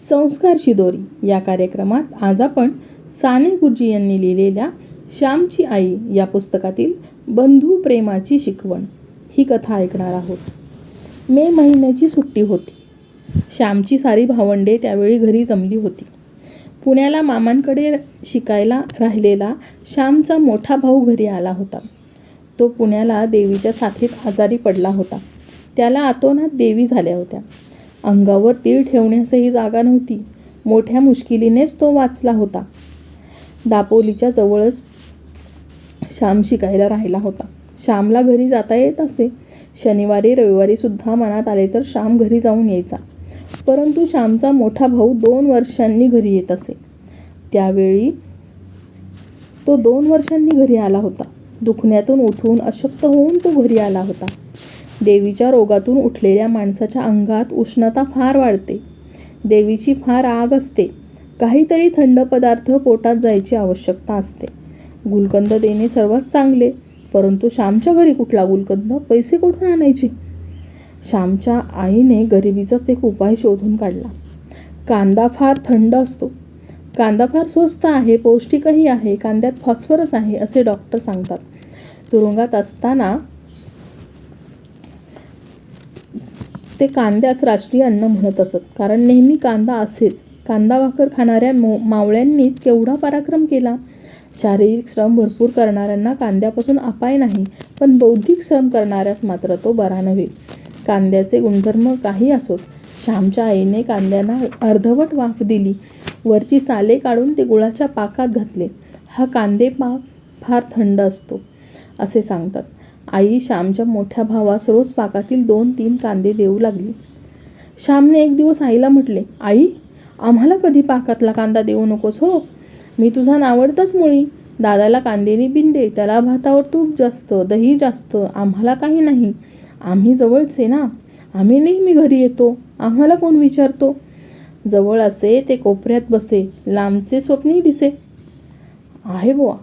संस्कारची दोरी. या कार्यक्रमात आज आपण साने गुरुजी यांनी लिहिलेल्या श्यामची आई या पुस्तकातील बंधू प्रेमाची शिकवण ही कथा ऐकणार आहोत. मे महिन्याची सुट्टी होती. श्यामची सारी भावंडे त्यावेळी घरी जमली होती. पुण्याला मामांकडे शिकायला राहिलेला श्यामचा मोठा भाऊ घरी आला होता. तो पुण्याला देवीच्या साथीत आजारी पडला होता. त्याला आतोनात देवी झाल्या होत्या. अंगावर तीळ ठेवण्यासही जागा नव्हती. मोठ्या मुश्किलीनेच तो वाचला होता. दापोलीच्या जवळच श्याम शिकायला राहिला होता. श्यामला घरी जाता येत असे. शनिवारी रविवारी सुद्धा मनात आले तर श्याम घरी जाऊन यायचा. परंतु श्यामचा मोठा भाऊ दोन वर्षांनी घरी येत असे. त्यावेळी तो दोन वर्षांनी घरी आला होता. दुखण्यातून उठून अशक्त होऊन तो घरी आला होता. देवीच्या रोगातून उठलेल्या माणसाच्या अंगात उष्णता फार वाढते. देवीची फार आग असते. काहीतरी थंड पदार्थ पोटात जायची आवश्यकता असते. गुलकंद देणे सर्वात चांगले. परंतु श्यामच्या घरी कुठला गुलकंद? पैसे कुठून आणायचे? श्यामच्या आईने गरिबीचाच एक उपाय शोधून काढला. कांदा फार थंड असतो. कांदा फार स्वस्त आहे पौष्टिकही आहे कांद्यात फॉस्फरस आहे असे डॉक्टर सांगतात. तुरुंगात असताना ते कांद्यास राष्ट्रीय अन्न म्हणत असत. कारण नेहमी कांदा असेच. कांदा भाकर खाणाऱ्या मो मावळ्यांनीच केवढा पराक्रम केला? शारीरिक श्रम भरपूर करणाऱ्यांना कांद्यापासून अपाय नाही पण बौद्धिक श्रम करणाऱ्यास मात्र तो बरा नव्हे. कांद्याचे गुणधर्म काही असोत. श्यामच्या आईने कांद्यांना अर्धवट वाफ दिली. वरची साले काढून ते गुळाच्या पाकात घातले. हा कांदे पाक फार थंड असतो असे सांगतात. आई श्यामच्या मोठ्या भावास रोज पाकातील दोन तीन कांदे देऊ लागली. श्यामने एक दिवस आईला म्हटले आई आम्हाला कधी पाकातला कांदा देऊ नकोस हो? मी तुझा नावडताच मुळी. दादाला कांदेनी बिंदे त्याला भातावर तूप जास्त दही जास्त आम्हाला काही नाही. आम्ही जवळचे ना. आम्ही नेहमी घरी येतो. आम्हाला कोण विचारतो? जवळ असे ते कोपऱ्यात बसे लांबचे स्वप्नही दिसे. आहे बुवा.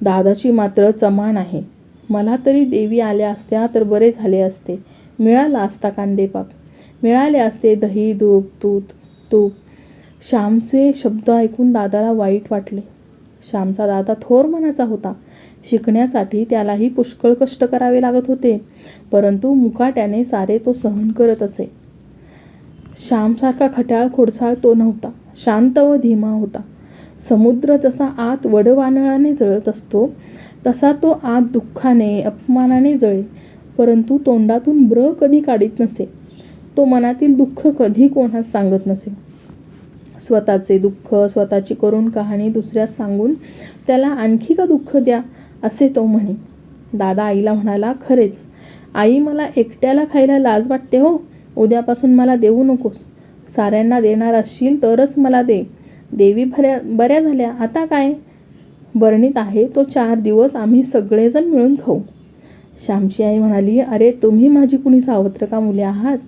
दादाची मात्र चमान आहे. मला तरी देवी आल्या असत्या तर बरे झाले असते. मिळाला असता कांदेपाक मिळाले असते दही दूध तूप तूप. श्यामचे शब्द ऐकून दादाला वाईट वाटले. श्यामचा दादा थोर मनाचा होता. शिकण्यासाठी त्यालाही पुष्कळ कष्ट करावे लागत होते परंतु मुकाट्याने सारे तो सहन करत असे. श्यामसारखा खट्याळ खोडसाळ तो नव्हता. शांत व धीमा होता. समुद्र जसा आत वडवानळाने जळत असतो तसा तो आत दुःखाने अपमानाने जळे परंतु तोंडातून ब्र कधी काढीत नसे तो मनातील दुःख कधी कोणास सांगत नसे. स्वतःचे दुःख स्वतःची करून कहाणी दुसऱ्यास सांगून त्याला आणखी का दुःख द्या असे तो म्हणे. दादा आईला म्हणाला खरेच आई मला एकट्याला खायला लाज वाटते हो. उद्यापासून मला देऊ नकोस. साऱ्यांना देणार असशील तरच मला दे. देवी भऱ्या बऱ्या झाल्या. आता काय? बरणीत आहे तो चार दिवस आम्ही सगळेजण मिळून खाऊ. श्यामची आई म्हणाली अरे तुम्ही माझी कुणी सावत्रका मुले आहात?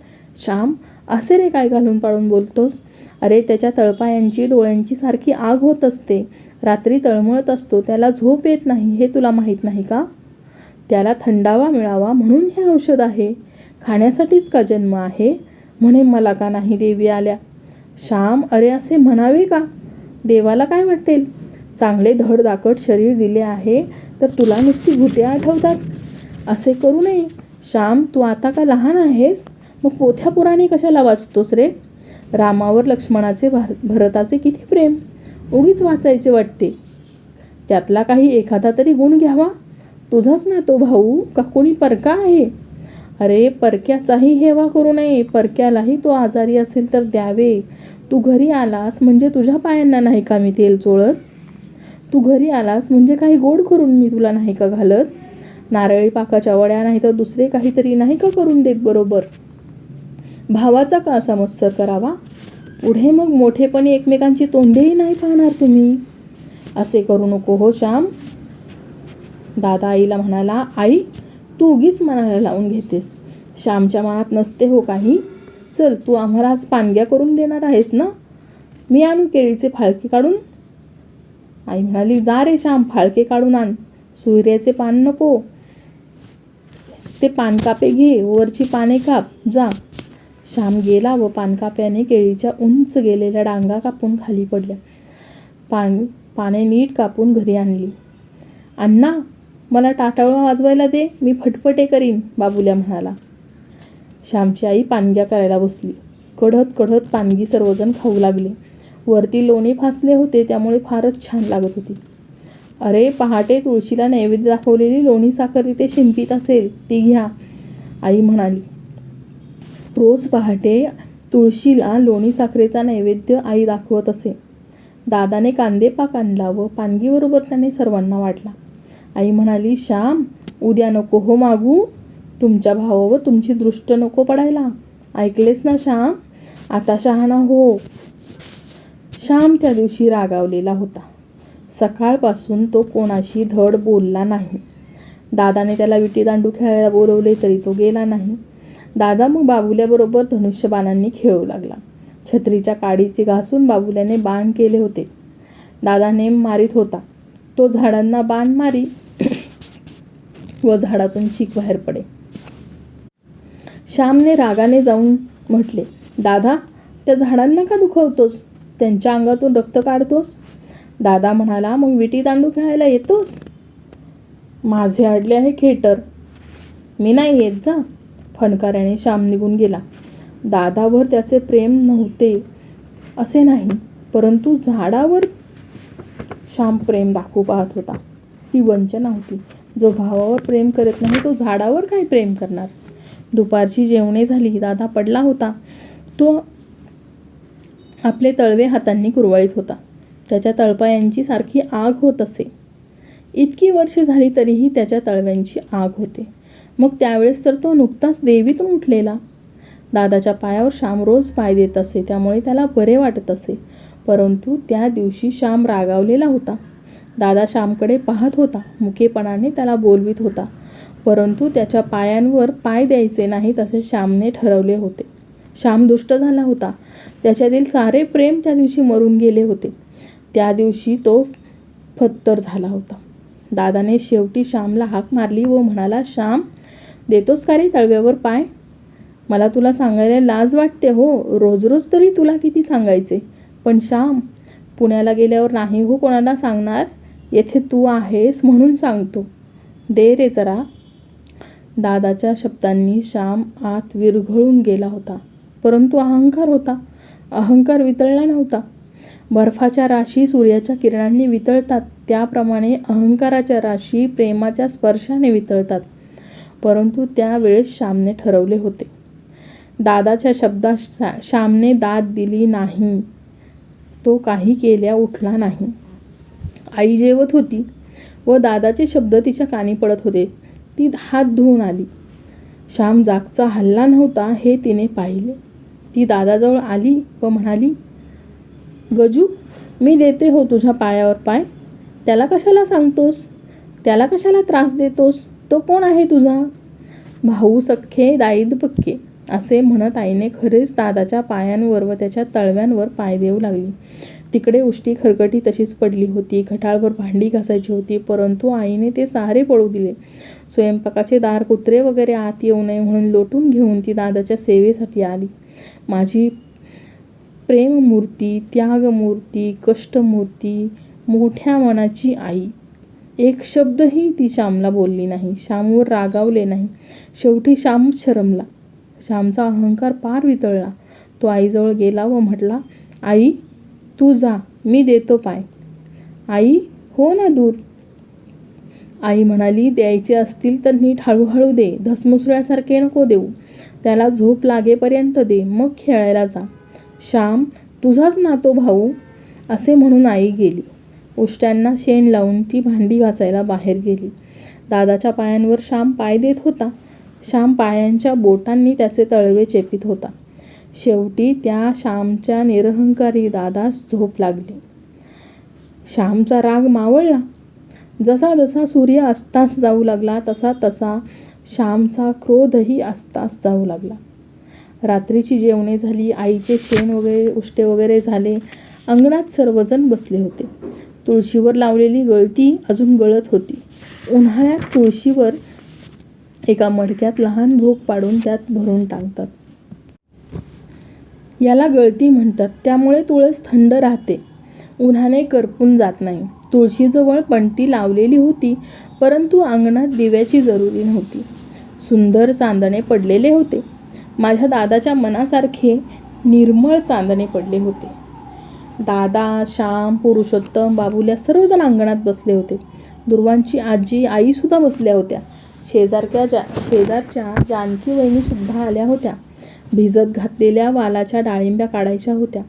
श्याम असे रे काय घालून पाडून बोलतोस? अरे त्याच्या तळपायांची डोळ्यांची सारखी आग होत असते. रात्री तळमळत असतो त्याला झोप येत नाही हे तुला माहीत नाही का? त्याला थंडावा मिळावा म्हणून हे औषध आहे. खाण्यासाठीच का जन्म आहे? म्हणे मला का नाही देवी आल्या? श्याम अरे असे म्हणावे का? देवाला काय वाटेल? चांगले धडदाकट शरीर दिले आहे तर तुला नुसती भुते आठवतात? असे करू नये. श्याम तू आता का लहान आहेस? मग पोथ्या पुराणी कशाला वाचतोस रे? रामावर लक्ष्मणाचे भार भरताचे किती प्रेम? उगीच वाचायचे वाटते. त्यातला काही एखादा तरी गुण घ्यावा. तुझाच ना तो भाऊ का कोणी परका आहे? अरे परक्याचाही हेवा करू नये. परक्यालाही तो आजारी असेल तर द्यावे. तू घरी आलास म्हणजे तुझ्या पायांना नाही का मी तेल चोळत? तू घरी आलास म्हणजे काही गोड करून मी तुला नाही का घालत? नारळी पाकाच्या वड्या नाही तर दुसरे काहीतरी नाही का करून देत बरोबर? भावाचा का असा मत्सर करावा? पुढे मग मोठेपणी एकमेकांची तोंडेही नाही पाहणार तुम्ही. असे करू नको हो श्याम. दादा आईला म्हणाला आई तू उगीच मनाला लावून घेतेस. श्यामच्या मनात नसते हो काही. चल तू आम्हाला आज पानग्या करून देणार आहेस ना? मी आणू केळीचे फाळके काढून? आई म्हणाली जा रे श्याम फाळके काढून आण. सूर्याचे पान नको. ते पानकापे घे वरची पाने काप जा. श्याम गेला व पानकाप्याने केळीच्या उंच गेलेल्या डांगा कापून खाली पडल्या. पान पाने नीट कापून घरी आणली. अण्णा मला टाटाळवा वाजवायला दे मी फटफटे करीन बाबुल्या म्हणाला. श्यामची आई पानग्या करायला बसली. कढत कढत पानगी सर्वजण खाऊ लागले. वरती लोणी फासले होते त्यामुळे फारच छान लागत होती. अरे पहाटे तुळशीला नैवेद्य दाखवलेली लोणी साखर तिथे शिंपीत असेल ती घ्या आई म्हणाली. रोज पहाटे तुळशीला लोणी साखरेचा नैवेद्य आई दाखवत असे. दादाने कांदेपाक आणला व पानगीबरोबर त्याने सर्वांना वाटला. आई म्हणाली श्याम उद्या नको हो मागू. तुमच्या भावावर तुमची दृष्ट नको पडायला. ऐकलेस ना श्याम? आता शहाणा हो. श्याम त्या दिवशी रागावलेला होता. सकाळपासून तो कोणाशी धड बोलला नाही. दादाने त्याला विटीदांडू खेळायला बोलवले तरी तो गेला नाही. दादा मग बाबुल्याबरोबर धनुष्यबाणांनी खेळू लागला. छत्रीच्या काडीचे घासून बाबुल्याने बाण केले होते. दादा नेम मारीत होता. तो झाडांना बाण मारी व झाडातून चीक बाहेर पडे. श्यामने रागाने जाऊन म्हटले दादा त्या झाडांना का दुखवतोस? त्यांच्या अंगातून रक्त काढतोस? दादा म्हणाला मग विटी दांडू खेळायला येतोस? माझे अडले आहे खेटर. मी नाही येत जा. फणकाऱ्याने श्याम निघून गेला. दादावर त्याचे प्रेम नव्हते असे नाही परंतु झाडावर श्याम प्रेम दाखवू पाहत होता. ती वंचना होती. जो भावावर प्रेम करत नाही तो झाडावर काय प्रेम करणार? दुपारची जेवणे झाली दादा पडला होता. तो आपले तळवे हातांनी कुरवाळीत होता. त्याच्या तळपायांची सारखी आग होत असे. इतकी वर्षे झाली तरीही त्याच्या तळव्यांची आग होते. मग त्यावेळेस तर तो नुकताच देवीतून उठलेला. दादाच्या पायावर श्याम रोज पाय देत असे त्यामुळे त्याला बरे वाटत असे. परंतु त्या दिवशी श्याम रागावलेला होता. दादा श्यामकडे पाहत होता मुकेपणाने त्याला बोलवित होता. परंतु त्याच्या पायांवर पाय द्यायचे नाहीत असे श्यामने ठरवले होते. श्याम दुष्ट झाला होता. त्याच्यातील सारे प्रेम त्या दिवशी मरून गेले होते. त्या दिवशी तो फत्तर झाला होता. दादाने शेवटी श्यामला हाक मारली व म्हणाला श्याम देतोस का रे तळव्यावर पाय? मला तुला सांगायला लाज वाटते हो. रोज रोज तरी तुला किती सांगायचे. पण श्याम पुण्याला गेल्यावर नाही हो कोणाला सांगणार? येथे तू आहेस म्हणून सांगतो. दे रे जरा. दादाच्या शब्दांनी श्याम आत विरघळून गेला होता. परंतु अहंकार होता. अहंकार वितळला नव्हता. बर्फाच्या राशी सूर्याच्या किरणांनी वितळतात. त्याप्रमाणे अहंकाराच्या राशी प्रेमाच्या स्पर्शाने वितळतात. परंतु त्यावेळेस श्यामने ठरवले होते. दादाच्या शब्दात श्यामने दाद दिली नाही. तो काही केल्या उठला नाही. आई जेवत होती व दादाचे शब्द तिच्या कानी पडत होते. ती हात धुवून आली. श्याम जागचा हल्ला नव्हता हे तिने पाहिले. ती दादाजवळ आली व म्हणाली गजू मी देते हो तुझ्या पायावर पाय. त्याला कशाला सांगतोस? त्याला कशाला त्रास देतोस? तो कोण आहे तुझा? भाऊ सख्खे दाईद पक्के असे म्हणत आईने खरेच दादाच्या पायांवर व त्याच्या तळव्यांवर पाय देऊ लागली. तिकडे उष्टी खरकटी तशीच पडली होती. खटाळवर भांडी घासायची होती परंतु आईने ते सारे पडू दिले. स्वयंपाकाचे दार कुत्रे वगैरे आत येऊ नये म्हणून लोटून घेऊन ती दादाच्या सेवेसाठी आली. माझी प्रेममूर्ती त्यागमूर्ती कष्टमूर्ती मोठ्या मनाची आई. एक शब्दही ती श्यामला बोलली नाही. श्यामवर रागावले नाही. शेवटी श्याम शरमला. श्यामचा अहंकार पार वितळला. तो आईजवळ गेला व म्हटला आई तू जा. मी देतो पाय. आई? हो ना दूर. आई म्हणाली द्यायचे असतील तर नीट हळूहळू दे. धसमुसळ्यासारखे नको देऊ. त्याला झोप लागेपर्यंत दे मग खेळायला जा. श्याम तुझाच नातो भाऊ असे म्हणून आई गेली. उष्ट्यांना शेण लावून ती भांडी घासायला बाहेर गेली. दादाच्या पायांवर श्याम पाय देत होता. श्याम पायांच्या बोटांनी त्याचे तळवे चेपीत होता. शेवटी त्या श्यामच्या निरहंकारी दादास झोप लागली. श्यामचा राग मावळला. जसा जसा सूर्य अस्तास जाऊ लागला तसा तसा श्यामचा क्रोधही आस्तास जाऊ लागला. रात्रीची जेवणे झाली आईचे शेण वगैरे उष्टे वगैरे झाले. अंगणात सर्वजण बसले होते. तुळशीवर लावलेली गळती अजून गळत होती. उन्हाळ्यात तुळशीवर एका मडक्यात लहान भोग पाडून त्यात भरून टाकतात. याला गळती म्हणतात. त्यामुळे तुळस थंड राहते. उन्हाने करपून जात नाही. तुळशीजवळ पणती लावलेली होती परंतु अंगणात दिव्याची जरुरी नव्हती. सुंदर चांदणे पडलेले होते. माझ्या दादाच्या मनासारखे निर्मळ चांदणे पडले होते. दादा श्याम पुरुषोत्तम बाबुल्या सर्वजण अंगणात बसले होते. दुर्वांची आजी आईसुद्धा बसल्या होत्या. शेजारक्या जा शेजारच्या जानकी वहिनीसुद्धा आल्या होत्या. भिजत घातलेल्या वालाच्या डाळिंब्या काढायच्या होत्या.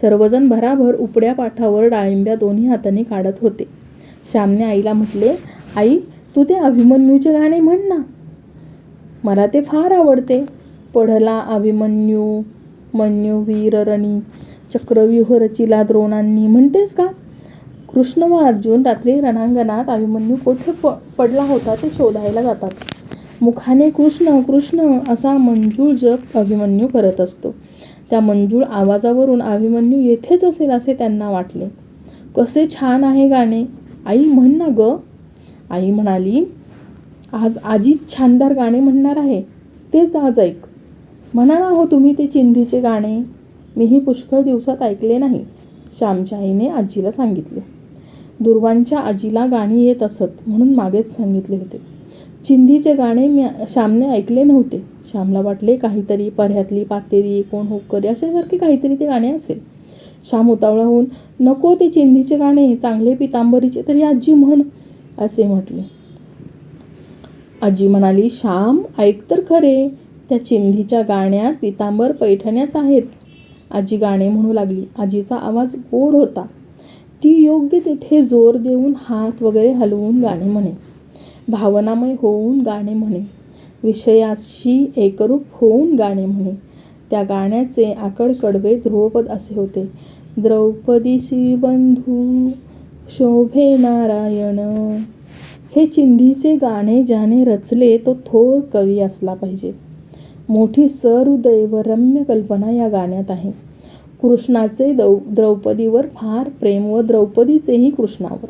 सर्वजण भराभर उपड्या पाठावर डाळिंब्या दोन्ही हाताने काढत होते. श्यामने आईला म्हटले आई तू ते अभिमन्यूचे गाणे म्हण ना. मला ते फार आवडते. पढला अभिमन्यू मन्यू वीररणी चक्रव्यूह रचिला द्रोणांनी म्हणतेस का? कृष्ण व अर्जुन रात्री रणांगणात अभिमन्यू कोठे प पडला होता ते शोधायला जातात. मुखाने कृष्ण कृष्ण असा मंजूळ जप अभिमन्यू करत असतो. त्या मंजूळ आवाजावरून अभिमन्यू येथेच असेल असे त्यांना वाटले. कसे छान आहे गाणे. आई म्हण ना ग. आई म्हणाली आज आजीच छानदार गाणे म्हणणार आहे. तेच आज ऐक. म्हणा ना हो तुम्ही ते चिंधीचे गाणे. मीही पुष्कळ दिवसात ऐकले नाही श्यामच्या आईने आजीला सांगितले. दुर्वांच्या आजीला गाणी येत असत म्हणून मागेच सांगितले होते. चिंधीचे गाणे मी श्यामने ऐकले नव्हते. श्यामला वाटले काहीतरी पर्ह्यातली पातेरी कोण होकरी अशासारखे काहीतरी ते गाणे असेल. श्याम उतावळा होऊन नको ते चिंधीचे गाणे चांगले पितांबरीचे तरी आजी म्हण असे म्हटले. आजी म्हणाली श्याम ऐक तर खरे त्या चिंधीच्या गाण्यात पितांबर पैठण्याच आहेत. आजी गाणे म्हणू लागली. आजीचा आवाज गोड होता. ती योग्य तेथे जोर देऊन हात वगैरे हलवून गाणे म्हणे. भावनामय होऊन गाणे म्हणे. विषयाशी एकरूप होऊन गाणे म्हणे. त्या गाण्याचे आकड कडवे ध्रुवपद असे होते. द्रौपदीशी बंधू शोभे नारायण. हे चिंधीचे गाणे ज्याने रचले तो थोर कवी असला पाहिजे. मोठी सहृदय व रम्य कल्पना या गाण्यात आहे. कृष्णाचे दौ द्रौपदीवर फार प्रेम व द्रौपदीचेही कृष्णावर.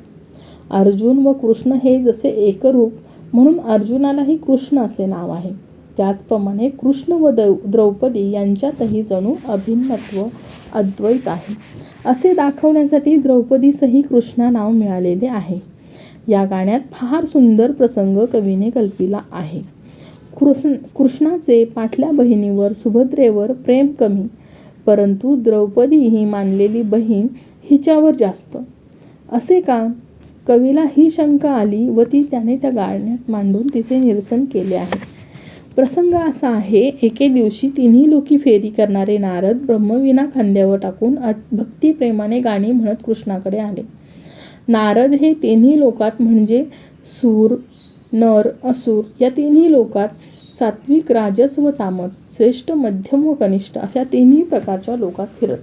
अर्जुन व कृष्ण हे जसे एकरूप म्हणून अर्जुनालाही कृष्ण असे नाव आहे. त्याचप्रमाणे कृष्ण व दौ द्रौपदी यांच्यातही जणू अभिन्नत्व अद्वैत आहे. असे दाखवण्यासाठी द्रौपदीसही कृष्णा नाव मिळालेले आहे. या गाण्यात फार सुंदर प्रसंग कवीने कल्पिला आहे. कृष्ण कृष्णाचे पाटल्या बहिणीवर सुभद्रेवर प्रेम कमी परंतु द्रौपदी ही मानलेली बहीण हिच्यावर जास्त. असे का? कवीला ही शंका आली व ती त्याने त्या गाण्यात मांडून तिचे निरसन केले आहे. प्रसंग असा आहे एके दिवशी तिन्ही लोकी फेरी करणारे नारद ब्रह्मविना खांद्यावर टाकून भक्तिप्रेमाने गाणी म्हणत कृष्णाकडे आले. नारद हे तिन्ही लोकात म्हणजे सूर नर असुर या तिन्ही लोकात सात्विक राजस व तामत श्रेष्ठ मध्यम व कनिष्ठ अशा तिन्ही प्रकारच्या लोकात फिरत.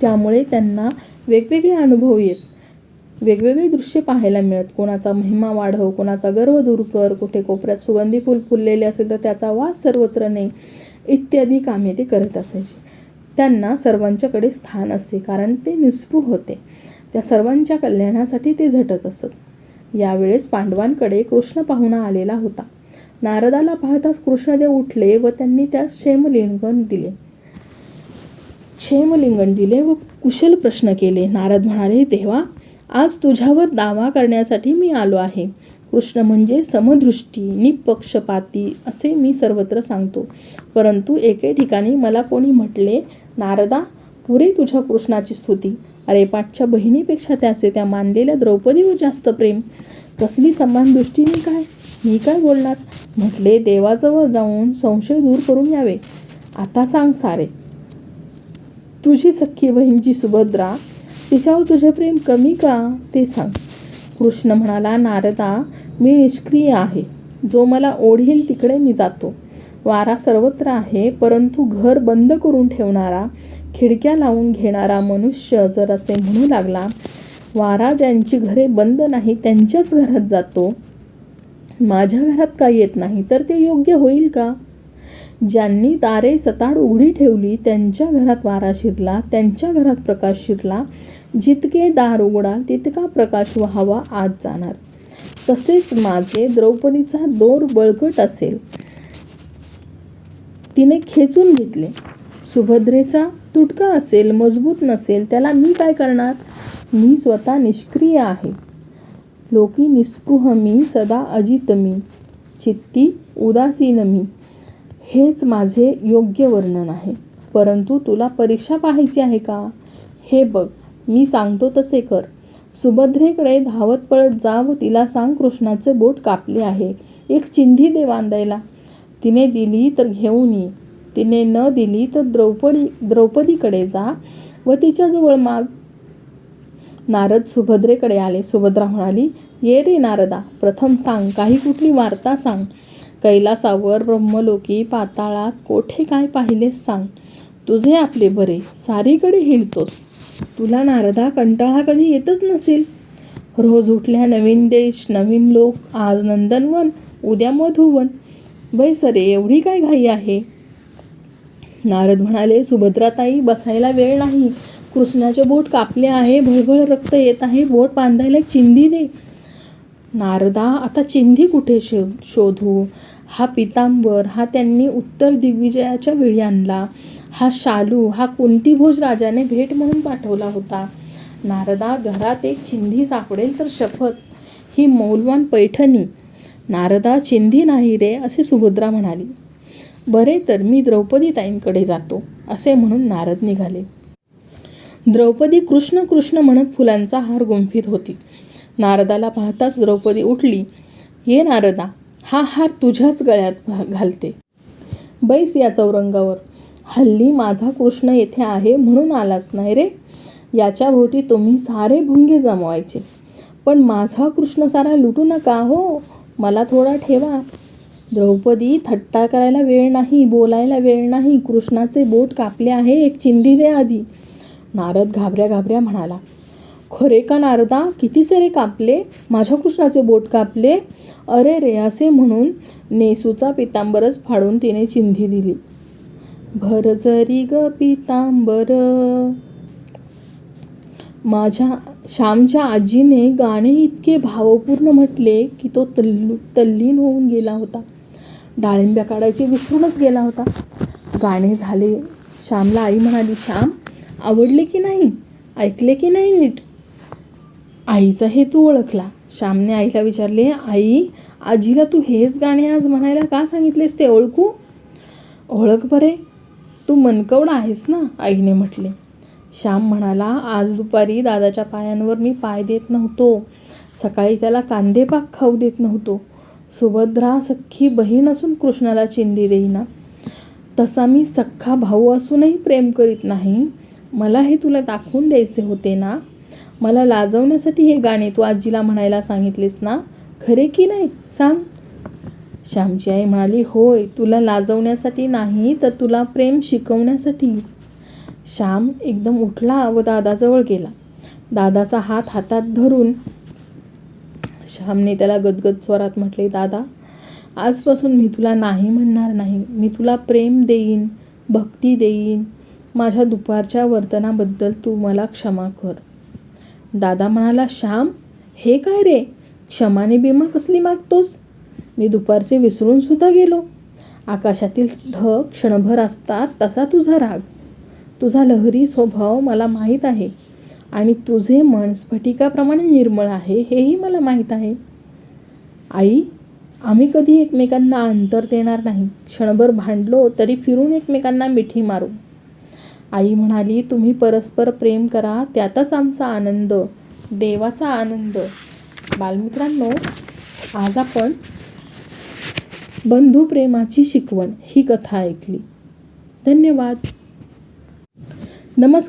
त्यामुळे त्यांना वेगवेगळे अनुभव येत. वेगवेगळी दृश्य पाहायला मिळत. कोणाचा महिमा वाढव कोणाचा गर्व दूर कर कुठे कोपऱ्यात सुगंधी फुल फुललेले असेल तर त्याचा वास सर्वत्र नाही इत्यादी कामे ते करत असायचे. त्यांना सर्वांच्याकडे स्थान असे कारण ते निस्पृह होते. त्या सर्वांच्या कल्याणासाठी ते झटत असत. यावेळेस पांडवांकडे कृष्ण पाहुणा आलेला होता. नारदाला पाहताच कृष्णदेव उठले व त्यांनी त्यास क्षेमलिंगन दिले. क्षेमलिंगन दिले व कुशल प्रश्न केले. नारद म्हणाले देवा आज तुझ्यावर दावा करण्यासाठी मी आलो आहे. कृष्ण म्हणजे समदृष्टी निपक्षपाती असे मी सर्वत्र सांगतो. परंतु एके ठिकाणी मला कोणी म्हटले नारदा पुरे तुझ्या कृष्णाची स्तुती. अरे पाठच्या बहिणीपेक्षा त्याचे त्या मानलेल्या द्रौपदीवर जास्त प्रेम. कसली समान दृष्टीने काय? मी काय बोलणार? म्हटले देवाजवळ जाऊन संशय दूर करून यावे. आता सांग सारे. तुझी सख्खी बहीणची सुभद्रा तिच्यावर तुझे प्रेम कमी का? ते सांग. कृष्ण म्हणाला नारदा मी निष्क्रिय आहे. जो मला ओढील तिकडे मी जातो. वारा सर्वत्र आहे परंतु घर बंद करून ठेवणारा खिडक्या लावून घेणारा मनुष्य जर असे म्हणू लागला वारा ज्यांची घरे बंद नाही त्यांच्याच घरात जातो. माझ्या घरात का येत नाही तर ते योग्य होईल का? ज्यांनी दारे सताड उघडी ठेवली त्यांच्या घरात वारा शिरला त्यांच्या घरात प्रकाश शिरला जितके दार उघडाल तितका प्रकाश व्हावा आत जाणार. तसेच माझे द्रौपदीचा दोर बळकट असेल. तिने खेचून घेतले. सुभद्रेचा तुटका असेल मजबूत नसेल त्याला मी काय करणार? मी स्वतः निष्क्रिय आहे. लोकी निस्पृह मी सदा अजित मी चित्ती उदासीन मी. हेच माझे योग्य वर्णन आहे. परंतु तुला परीक्षा पाहायची आहे का? हे बघ. मी सांगतो तसे कर. सुभद्रेकडे धावत पळत जा व तिला सांग कृष्णाचे बोट कापले आहे. एक चिंधी दे बांधायला तिने दिली तर घेऊन ये. तिने न दिली तर द्रौपदी द्रौपदीकडे जा व तिच्याजवळ माग. नारद सुभद्रेकडे आले. सुभद्रा म्हणाली ये रे नारदा प्रथम सांग काही कुठली वार्ता सांग. कैलासावर ब्रह्मलोकी पाताळात कोठे काय पाहिलेस सांग. तुझे आपले बरे सारीकडे हिंडतोस. तुला नारदा कंटाळा कधी येतच नसेल. रोज उठल्या नवीन देश नवीन लोक आज नंदनवन उद्या मधुवन बैसरे एवढी काय घाई आहे? नारद म्हणाले सुभद्राताई बसायला वेळ नाही. कृष्णाचे बोट कापले आहे भळभळ रक्त येत आहे बोट बांधायला चिंधी दे. नारदा आता चिंधी कुठे शो शोधू? हा पितांबर हा त्यांनी उत्तर दिग्विजयाच्या वेळी आणला. हा शालू हा कुंतीभोज राजाने भेट म्हणून पाठवला होता. नारदा घरात एक चिंधी सापडेल तर शपथ. ही मौलवान पैठणी. नारदा चिंधी नाही रे असे सुभद्रा म्हणाली. बरे तर मी द्रौपदीताईंकडे जातो असे म्हणून नारद निघाले. द्रौपदी कृष्ण कृष्ण म्हणत फुलांचा हार गुंफीत होती. नारदाला पाहताच द्रौपदी उठली. ये नारदा हा हार तुझ्याच गळ्यात घालते. बैस या चौरंगावर. हल्ली माझा कृष्ण येथे आहे म्हणून आलाच नाही रे. याच्याभोवती तुम्ही सारे भुंगे जमवायचे. पण माझा कृष्ण सारा लुटू नका हो. मला थोडा ठेवा. द्रौपदी थट्टा करायला वेळ नाही बोलायला वेळ नाही. कृष्णाचे बोट कापले आहे एक चिंधी दे आधी. नारद घाबऱ्या घाबऱ्या म्हणाला खरे का नारदा? किती सारे कापले? माझ्या कृष्णाचे बोट कापले? अरे रे असे म्हणून नेसूचा पितांबरच फाडून तिने चिंधी दिली. भर जरी ग पितांबर. माझ्या श्यामच्या आजीने गाणे इतके भावपूर्ण म्हटले की तो तल्लू तल्लीन होऊन गेला होता. डाळिंब्या काढायचे विसरूनच गेला होता. गाणे झाले. श्यामला आई म्हणाली श्याम आवडले की नाही? ऐकले की नाही नीट? आईचा हेतू ओळखला. श्यामने आईला विचारले आई आजीला तू हेच गाणे आज म्हणायला का सांगितलेस ते ओळखू? ओळख बरे. तू मनकवडा आहेस ना? आईने म्हटले. श्याम म्हणाला आज दुपारी दादाच्या पायांवर मी पाय देत नव्हतो. सकाळी त्याला कांदेपाक खाऊ देत नव्हतो. सुभद्रा सख्खी बहीण असून कृष्णाला चिंदी देईना. तसा मी सख्खा भाऊ असूनही प्रेम करीत नाही. मला हे तुला दाखवून द्यायचे होते ना? मला लाजवण्यासाठी हे गाणे तू आजीला म्हणायला सांगितलेस ना? खरे की नाही? सांग. श्यामची आई म्हणाली होय तुला लाजवण्यासाठी नाही तर तुला प्रेम शिकवण्यासाठी. श्याम एकदम उठला व दादाजवळ गेला. दादाचा हात हातात धरून श्यामने त्याला गदगद स्वरात म्हटले दादा आजपासून मी तुला नाही म्हणणार नाही. मी तुला प्रेम देईन भक्ती देईन. माझ्या दुपारच्या वर्तनाबद्दल तू मला क्षमा कर. दादा म्हणाला श्याम हे काय रे? क्षमाने बिमा कसली मागतोस? मी दुपारचे विसरून सुद्धा गेलो. आकाशातील ढग क्षणभर असतात तसा तुझा राग. तुझा लहरी स्वभाव मला माहीत आहे आणि तुझे मन स्फटिकाप्रमाणे निर्मळ आहे हेही मला माहीत आहे. आई आम्ही कधी एकमेकांना अंतर देणार नाही. क्षणभर भांडलो तरी फिरून एकमेकांना मिठी मारू. आई म्हणाली तुम्ही परस्पर प्रेम करा त्यातच आमचा आनंद देवाचा आनंद. बालमित्रांनो आज आपण बंधुप्रेमाची शिकवण ही कथा ऐकली. धन्यवाद. नमस्कार.